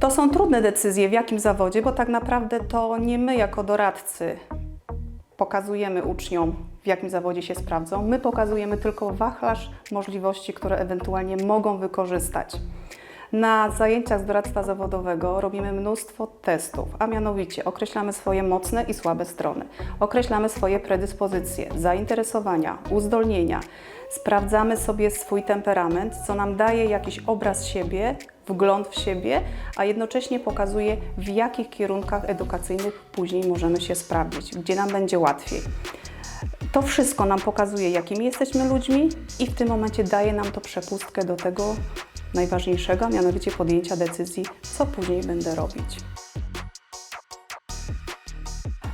To są trudne decyzje, w jakim zawodzie, bo tak naprawdę to nie my jako doradcy pokazujemy uczniom, w jakim zawodzie się sprawdzą. My pokazujemy tylko wachlarz możliwości, które ewentualnie mogą wykorzystać. Na zajęciach z doradztwa zawodowego robimy mnóstwo testów, a mianowicie określamy swoje mocne i słabe strony, określamy swoje predyspozycje, zainteresowania, uzdolnienia, sprawdzamy sobie swój temperament, co nam daje jakiś obraz siebie, wgląd w siebie, a jednocześnie pokazuje, w jakich kierunkach edukacyjnych później możemy się sprawdzić, gdzie nam będzie łatwiej. To wszystko nam pokazuje, jakimi jesteśmy ludźmi i w tym momencie daje nam to przepustkę do tego najważniejszego, mianowicie podjęcia decyzji, co później będę robić.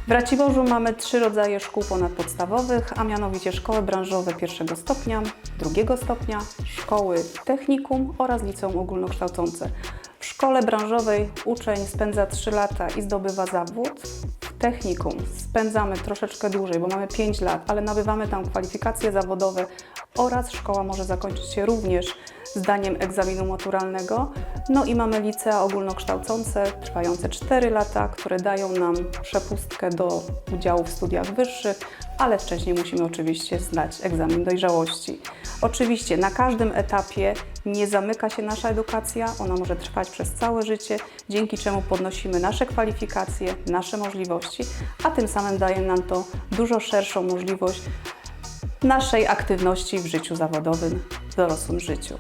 W Raciborzu mamy trzy rodzaje szkół ponadpodstawowych, a mianowicie szkoły branżowe pierwszego stopnia, drugiego stopnia, szkoły technikum oraz liceum ogólnokształcące. W szkole branżowej uczeń spędza 3 lata i zdobywa zawód. Technikum spędzamy troszeczkę dłużej, bo mamy 5 lat, ale nabywamy tam kwalifikacje zawodowe oraz szkoła może zakończyć się również zdaniem egzaminu maturalnego. No i mamy licea ogólnokształcące trwające 4 lata, które dają nam przepustkę do udziału w studiach wyższych, ale wcześniej musimy oczywiście zdać egzamin dojrzałości. Oczywiście na każdym etapie nie zamyka się nasza edukacja, ona może trwać przez całe życie, dzięki czemu podnosimy nasze kwalifikacje, nasze możliwości, a tym samym daje nam to dużo szerszą możliwość naszej aktywności w życiu zawodowym, w dorosłym życiu.